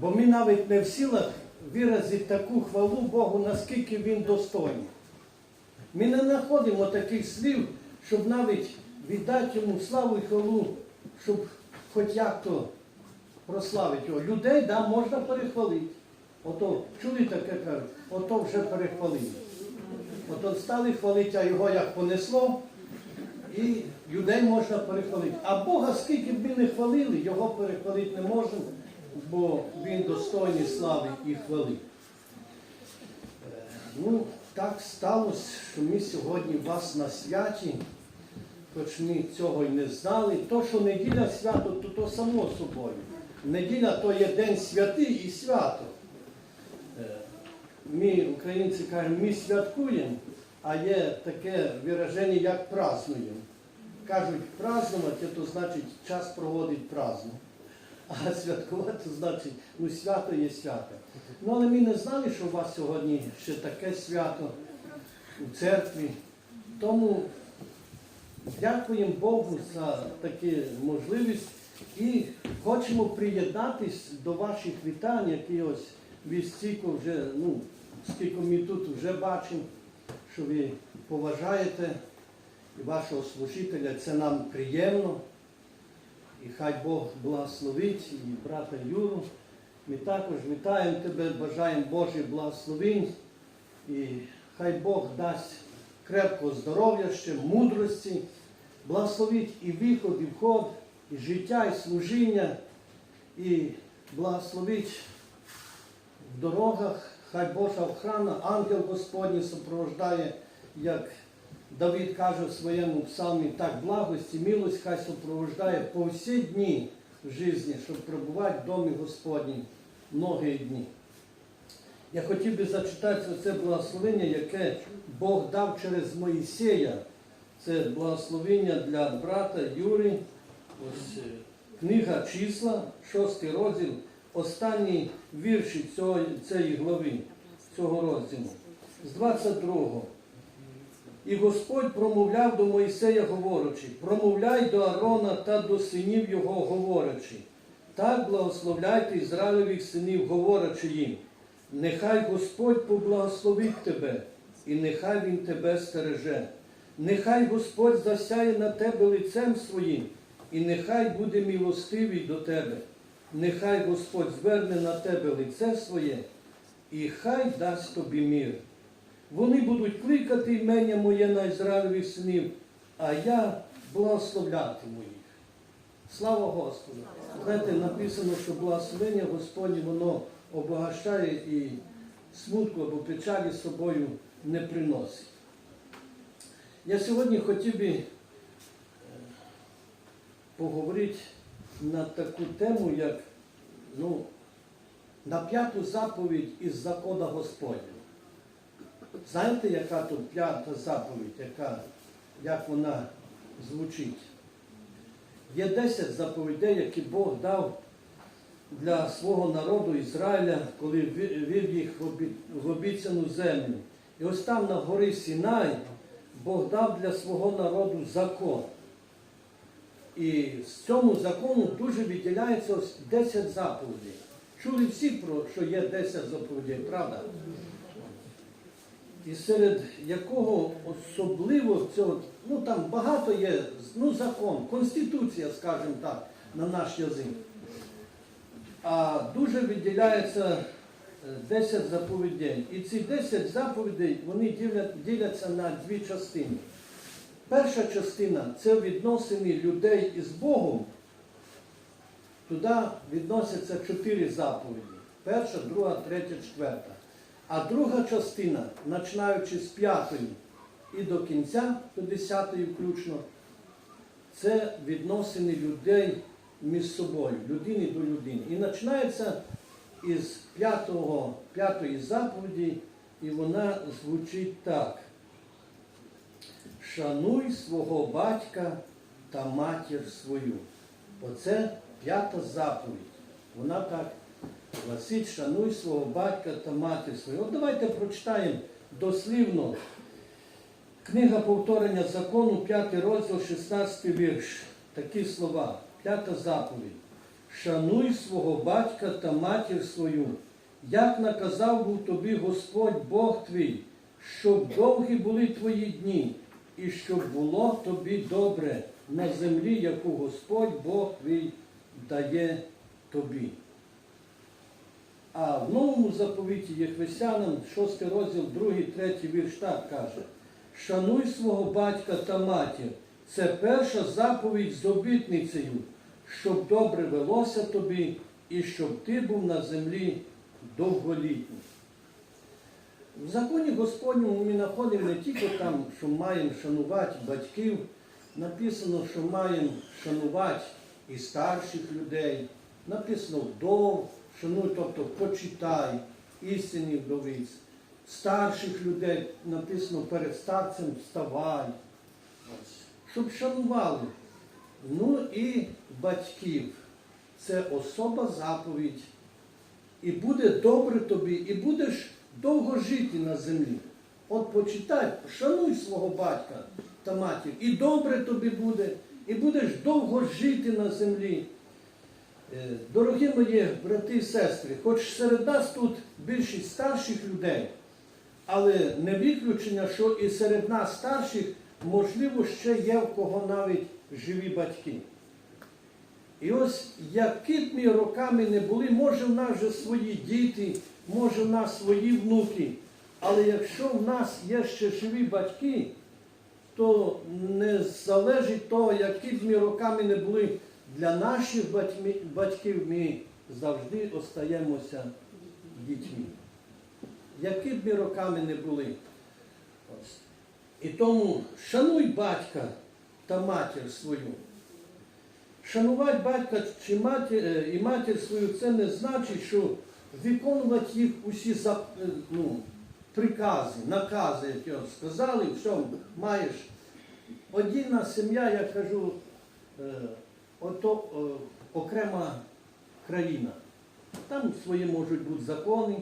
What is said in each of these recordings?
Бо ми навіть не в силах виразити таку хвалу Богу, наскільки Він достойний. Ми не знаходимо таких слів, щоб навіть віддати йому славу і хвалу, щоб хоч як-то прославити його. Людей да, можна перехвалити. Ото чули таке кажуть, ото вже перехвалили. Ото стали хвалити, а його як понесло, і людей можна перехвалити. А Бога, скільки б ми не хвалили, його перехвалити не можемо, бо він достойний слави і хвали. Е, Ну, так сталося, що ми сьогодні вас на святі, хоч ми цього й не знали. То, що неділя свято, то то само собою. Неділя то є день святий і свято. Е, Ми, українці, кажемо, ми святкуємо, а є таке вираження, як празднуємо. Кажуть, празднувати, то значить час проводить праздно. А святкувати значить, ну свято є свято. Ну але ми не знали, що у вас сьогодні ще таке свято у церкві. Тому дякуємо Богу за таку можливість і хочемо приєднатись до ваших вітань, які ось ви стільки вже, ну, скільки ми тут вже бачимо, що ви поважаєте вашого служителя. Це нам приємно. І хай Бог благословить і брата Юру. Ми також вітаємо тебе, бажаємо Божий благословень. І хай Бог дасть крепкого здоров'я ще, мудрості, благословить і виход, і вход, і життя, і служіння, і благословить в дорогах. Хай Божа охрана, ангел Господній супровождає, як Давид каже в своєму псалмі, так благость і милость хай супровождає по всі дні в житті, щоб перебувати в домі Господній многі дні. Я хотів би зачитати це благословення, яке Бог дав через Моїсея. Це благословення для брата Юри. Ось е, книга числа, шостий розділ, останні вірші цієї глави, цього розділу. З 22-го. І Господь промовляв до Моїсея, говорячи, промовляй до Арона та до синів його, говорячи. Так благословляйте Ізраїлевих синів, говорячи їм. Нехай Господь поблагословить тебе, і нехай Він тебе стереже. Нехай Господь засяє на тебе лицем своїм, і нехай буде милостивий до тебе. Нехай Господь зверне на тебе лице своє, і хай дасть тобі мир. Вони будуть кликати імення моє на Ізраїлевих синів, а я благословлятиму їх. Слава Господу! Знаєте, написано, що благословення Господнє воно обогащає і смутку або печалі собою не приносить. Я сьогодні хотів би е, поговорити на таку тему, як ну, на п'яту заповідь із закона Господнього. Знаєте, яка тут п'ята заповідь, яка, як вона звучить? Є 10 заповідей, які Бог дав для свого народу Ізраїля, коли вів їх в обіцяну землю. І ось там на горі Сінай Бог дав для свого народу закон. І з цьому закону дуже відділяється ось 10 заповідей. Чули всі про що є 10 заповідей, правда? І серед якого особливо цього, ну там багато є, ну закон, конституція, скажімо так, на наш язик. А дуже виділяється е, 10 заповідей. І ці 10 заповідей вони ділять- діляться на дві частини. Перша частина це відносини людей із Богом. Туди відносяться чотири заповіді. Перша, друга, третя, четверта. А друга частина, починаючи з п'ятої і до кінця, до десятої включно, це відносини людей між собою, людини до людини. І починається із п'ятого, п'ятої заповіді, і вона звучить так. Шануй свого батька та матір свою. Оце п'ята заповідь. Вона так гласить, шануй свого батька та матір свою. От давайте прочитаємо дослівно. Книга повторення закону, 5 розділ, 16 вірш. Такі слова. П'ята заповідь. шануй свого батька та матір свою, як наказав був тобі Господь Бог твій, щоб довгі були твої дні, і щоб було тобі добре на землі, яку Господь Бог твій дає тобі. А в новому заповіті Єхвесянам, 6 розділ, 2, 3 вірш так каже: Шануй свого батька та матір. Це перша заповідь з обітницею, щоб добре велося тобі і щоб ти був на землі довголітній. В законі Господньому ми знаходимо не тільки там, що маємо шанувати батьків, написано, що маємо шанувати і старших людей, написано вдов, шануй, тобто почитай істинних вдовиць, старших людей написано перед старцем вставай, щоб шанували. Ну і батьків. Це особа заповідь. І буде добре тобі, і будеш довго жити на землі. От почитай, шануй свого батька та матір, і добре тобі буде, і будеш довго жити на землі. Е, Дорогі мої брати і сестри, хоч серед нас тут більшість старших людей, але не виключення, що і серед нас старших, можливо, ще є в кого навіть живі батьки. І ось б ми роками не були, може в нас вже свої діти, може в нас свої внуки, але якщо в нас є ще живі батьки, то не залежить того, б ми роками не були, для наших батьків ми завжди остаємося дітьми. Які б ми роками не були. І тому шануй батька та матір свою. Шанувати батька чи матір, е, і матір свою це не значить, що виконувати їх усі е, ну, прикази, накази, які от сказали, все, маєш. Одільна сім'я, я кажу, е, ото е, окрема країна. Там свої можуть бути закони,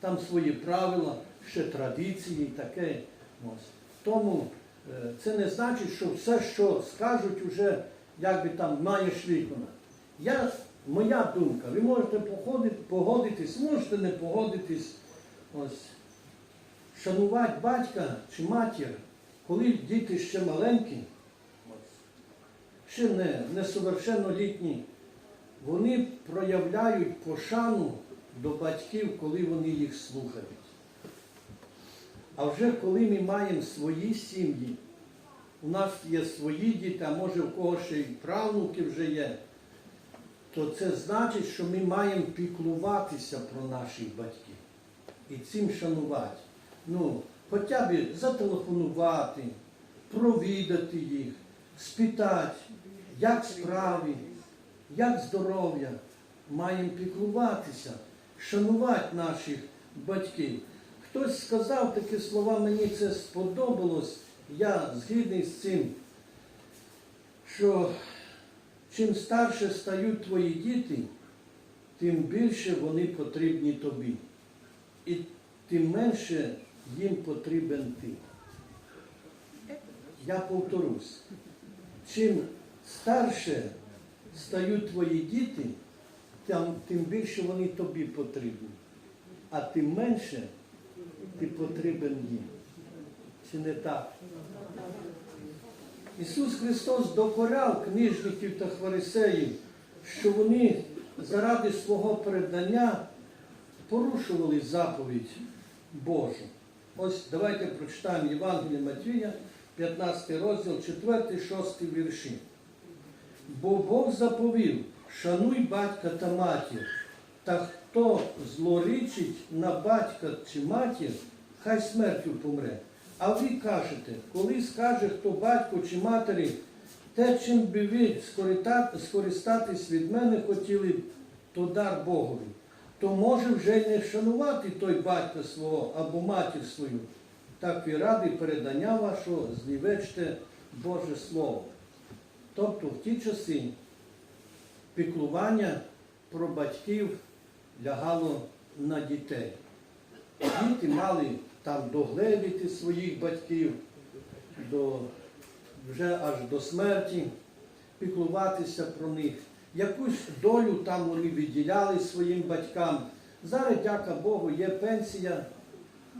там свої правила, ще традиції, і таке. Ось. Тому е, це не значить, що все, що скажуть, вже якби там маєш виконати. Я, моя думка, ви можете походити, погодитись, можете не погодитись. Ось. Шанувати батька чи матір, коли діти ще маленькі, ще не, несовершеннолітні, вони проявляють пошану до батьків, коли вони їх слухають. А вже коли ми маємо свої сім'ї, у нас є свої діти, а може у когось ще й правнуки вже є, то це значить, що ми маємо піклуватися про наших батьків і цим шанувати. Ну, хоча б зателефонувати, провідати їх, спитати, як справи, як здоров'я. Маємо піклуватися, шанувати наших батьків. Хтось сказав такі слова, мені це сподобалось, я згідний з цим, що чим старше стають твої діти, тим більше вони потрібні тобі. І тим менше їм потрібен ти. Я повторюсь, чим старше стають твої діти, тим, більше вони тобі потрібні, а тим менше ти потрібен їм. Чи не так? Ісус Христос докоряв книжників та фарисеїв, що вони заради свого передання порушували заповідь Божу. Ось давайте прочитаємо Євангеліє Матвія, 15 розділ, 4, 6 вірші. Бо Бог заповів, шануй батька та матір, та хто злорічить на батька чи матір, хай смертю помре. А ви кажете, коли скаже хто батько чи матері, те, чим би ви скористатись від мене хотіли, то дар Богові, то може вже й не шанувати той батька свого або матір свою. Так і ради передання вашого знівечте Боже Слово. Тобто в ті часи піклування про батьків лягало на дітей. Діти мали там догледіти своїх батьків до, вже аж до смерті, піклуватися про них. якусь долю там вони виділяли своїм батькам. Зараз, дяка Богу, є пенсія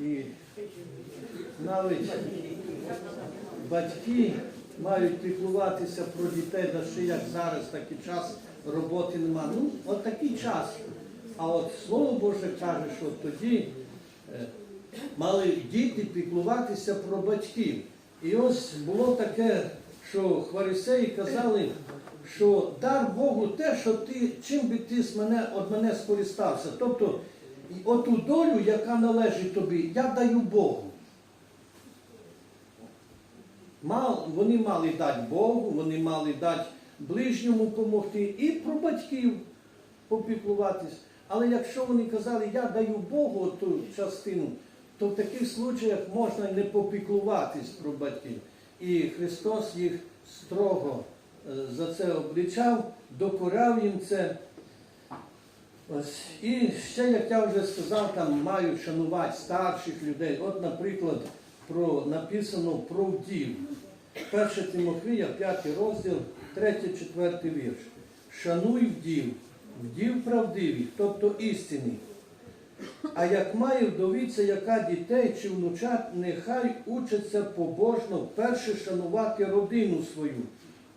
і навіть батьки мають піклуватися про дітей, да ще як зараз такий час роботи нема. Ну, от такий час. А от Слово Боже каже, що тоді е, мали діти піклуватися про батьків. І ось було таке, що хварисеї казали, що дар Богу те, що ти, чим би ти з мене, від мене скористався. Тобто, оту долю, яка належить тобі, я даю Богу. Вони мали дати Богу, вони мали дати ближньому допомогти і про батьків попіклуватись. Але якщо вони казали, я даю Богу ту частину, то в таких случаях можна не попіклуватись про батьків. І Христос їх строго е, за це обличав, докоряв їм це. Ось. І ще, як я вже сказав, там мають шанувати старших людей. От, наприклад, про, написано про вдів. 1 Тимофія, 5 розділ, 3-4 вірш. Шануй вдів, вдів правдивих, тобто істинних. А як має вдовиця, яка дітей чи внучат, нехай учаться побожно перше шанувати родину свою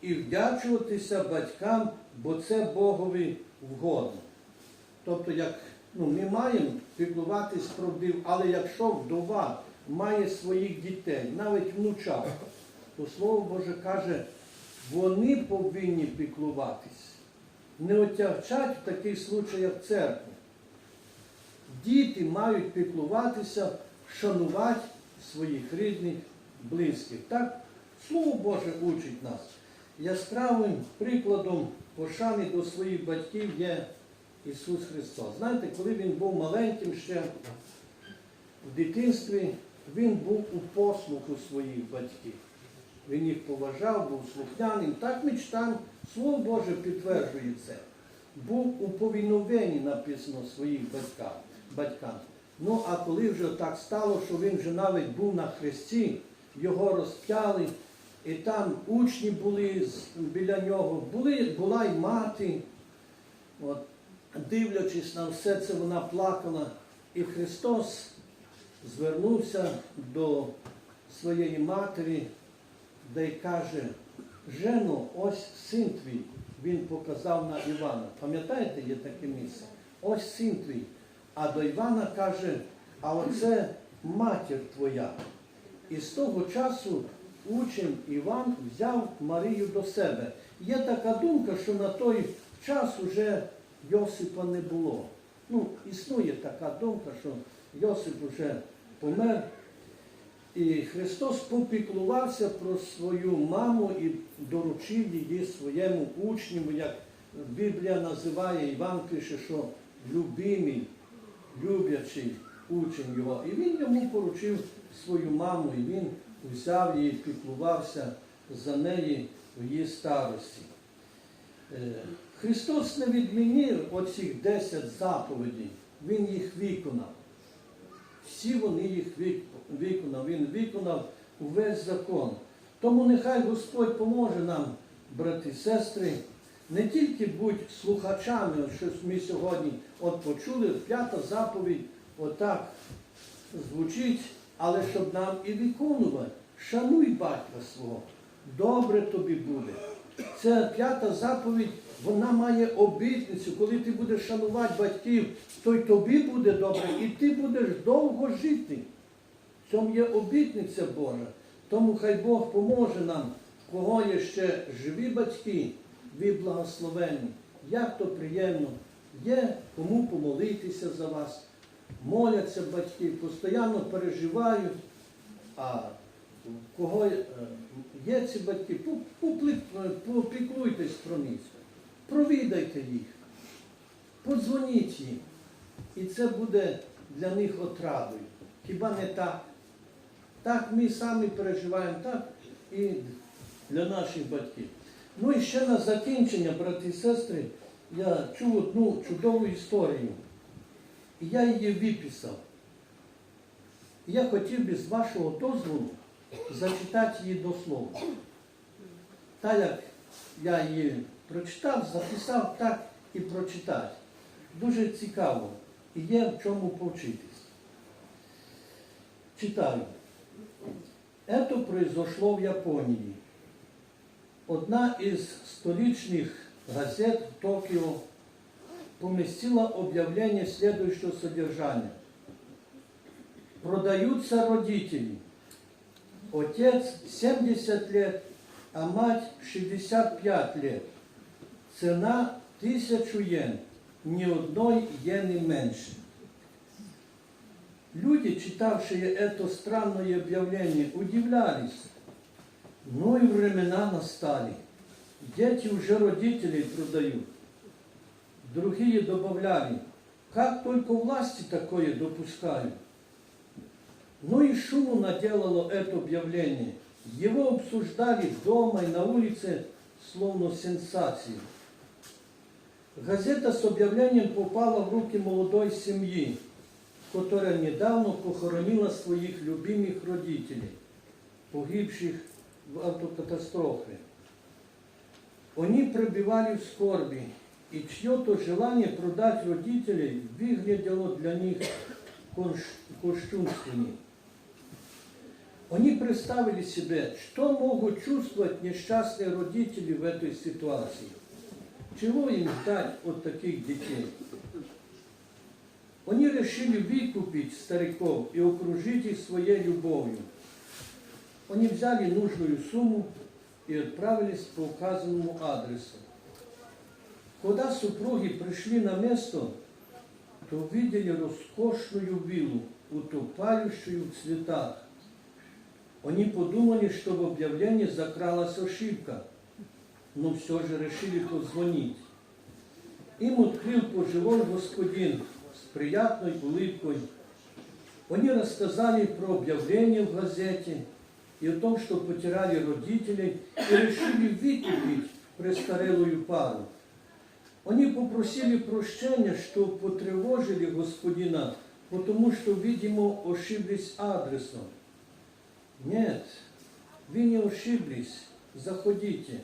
і вдячуватися батькам, бо це Богові вгодно. Тобто, як ну, ми маємо піклуватись про вдів, але якщо вдова має своїх дітей, навіть внучат, то Слово Боже каже, вони повинні піклуватись, не отягчать в таких случаях церкву. Діти мають піклуватися, шанувати своїх рідних, близьких. Так, Слово Боже учить нас. Яскравим прикладом пошани до своїх батьків є Ісус Христос. Знаєте, коли Він був маленьким ще в дитинстві, Він був у послуху своїх батьків. Він їх поважав, був слухняним. Так читаємо, Слово Боже підтверджує це. Був у повіновенні написано своїх батькам. батькам. Ну, а коли вже так стало, що він вже навіть був на хресті, його розп'яли, і там учні були біля нього, були, була й мати. От, дивлячись на все це, вона плакала. І Христос звернувся до своєї матері, де й каже, Жено, ось син твій, він показав на Івана. Пам'ятаєте, є таке місце? Ось син твій. А до Івана каже, а оце матір твоя. І з того часу учень Іван взяв Марію до себе. Є така думка, що на той час уже Йосипа не було. Ну, існує така думка, що Йосип вже помер. І Христос попіклувався про свою маму і доручив її своєму учню, як Біблія називає, Іван пише, що любимий, люблячий учень його. І він йому поручив свою маму, і він взяв її, піклувався за неї в її старості. Е, Христос не відмінив оцих 10 заповідей, Він їх виконав. Всі вони їх виконав. Він виконав увесь закон. Тому нехай Господь поможе нам, брати і сестри, не тільки будь слухачами, що ми сьогодні от почули, п'ята заповідь отак звучить, але щоб нам і виконувати. Шануй батька свого, добре тобі буде. Це п'ята заповідь, вона має обітницю. Коли ти будеш шанувати батьків, то й тобі буде добре, і ти будеш довго жити. В цьому є обітниця Божа. Тому хай Бог поможе нам, кого є ще живі батьки, ви благословенні. Як то приємно. Є кому помолитися за вас. Моляться батьки, постійно переживають. А кого е, є ці батьки, по- попіклуйтесь про них, провідайте їх, подзвоніть їм. І це буде для них отрадою. Хіба не так? Так ми самі переживаємо, так і для наших батьків. Ну і ще на закінчення, брати і сестри, я чув одну чудову історію. І я її виписав. І я хотів би з вашого дозволу зачитати її до слова. Так як я її Прочитав, записав так і прочитати. Дуже цікаво. І є в чому повчитись. Читаю. Это произошло в Японии. Одна из столичных газет в Токио поместила объявление следующего содержания. Продаются родители. Отец 70 лет, а мать 65 лет. Цена 1000 йен. Ни одной йены меньше. Люди, читавшие это странное объявление, удивлялись. Ну и времена настали. Дети уже родителей продают. Другие добавляли, как только власти такое допускают. Ну и шуму наделало это объявление. Его обсуждали дома и на улице, словно сенсацию. Газета с объявлением попала в руки молодой семьи, которая недавно похоронила своих любимых родителей, погибших в автокатастрофе. Они пребывали в скорби, и чье-то желание продать родителей выглядело для них конш- кощунственней. Они представили себе, что могут чувствовать несчастные родители в этой ситуации. Чего им ждать от таких детей? Они решили выкупить стариков и окружить их своей любовью. Они взяли нужную сумму и отправились по указанному адресу. Когда супруги пришли на место, то увидели роскошную виллу, утопающую в цветах. Они подумали, что в объявлении закралась ошибка, но все же решили позвонить. Им открыл пожилой господин с приятной улыбкой. Они рассказали про объявление в газете и о том, что потеряли родителей и решили выкупить престарелую пару. Они попросили прощения, что потревожили господина, потому что, видимо, ошиблись адресом. Нет, вы не ошиблись, заходите,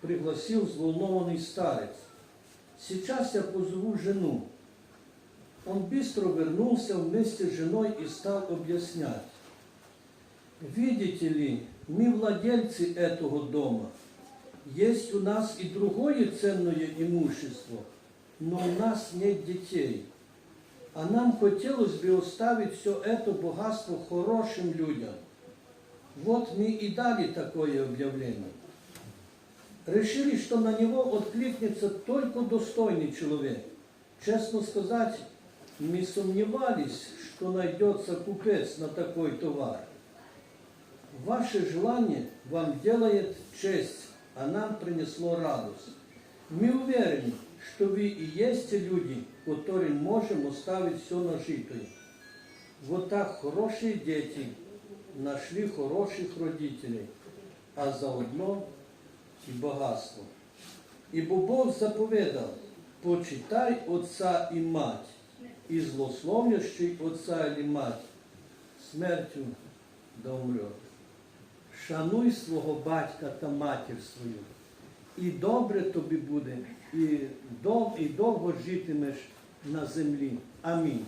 пригласил взволнованный старец. Сейчас я позову жену. Он быстро вернулся вместе с женой и стал объяснять. Видите ли, мы владельцы этого дома. Есть у нас и другое ценное имущество, но у нас нет детей. А нам хотелось бы оставить все это богатство хорошим людям. Вот мы и дали такое объявление. Решили, что на него откликнется только достойный человек. Честно сказать, мы сомневались, что найдется купец на такой товар. Ваше желание вам делает честь, а нам принесло радость. Мы уверены, что вы и есть люди, которым можем оставить все нажитое. Вот так хорошие дети нашли хороших родителей, а заодно і багатство. Ібо Бог заповідав, почитай отця і мать, і злословлящий отця і мать, смертю да умрет. Шануй свого батька та матір свою, і добре тобі буде, і довго житимеш на землі. Амінь.